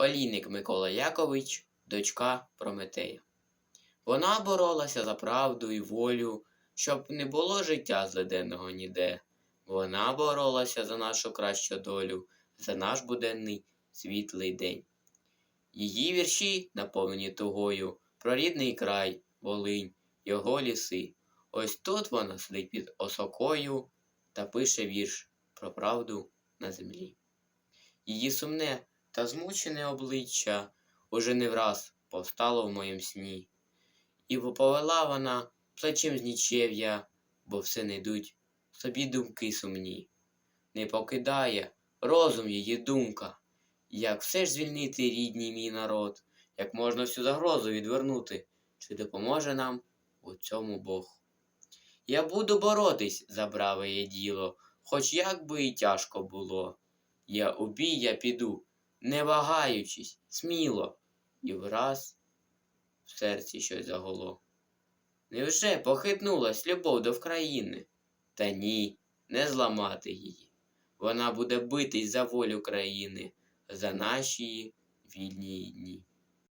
Олійник Микола Якович, дочка Прометея. Вона боролася за правду і волю, щоб не було життя злиденного ніде. Вона боролася за нашу кращу долю, за наш буденний світлий день. Її вірші наповнені тугою про рідний край, Волинь, його ліси. Ось тут вона сидить під осокою та пише вірш про правду на землі. Її сумне та змучене обличчя уже не враз повстало в моїм сні. І повела вона плечем з нічев'я, бо все не йдуть собі думки сумні. Не покидає розум її думка, як все ж звільнити рідній мій народ, як можна всю загрозу відвернути, чи допоможе нам у цьому Бог. Я буду боротись за браве діло, хоч як би і тяжко було. Я у бій я піду, не вагаючись, сміло, і враз в серці щось загуло. Невже похитнулась любов до вкраїни? Та ні, не зламати її. Вона буде битись за волю країни, за наші вільні дні.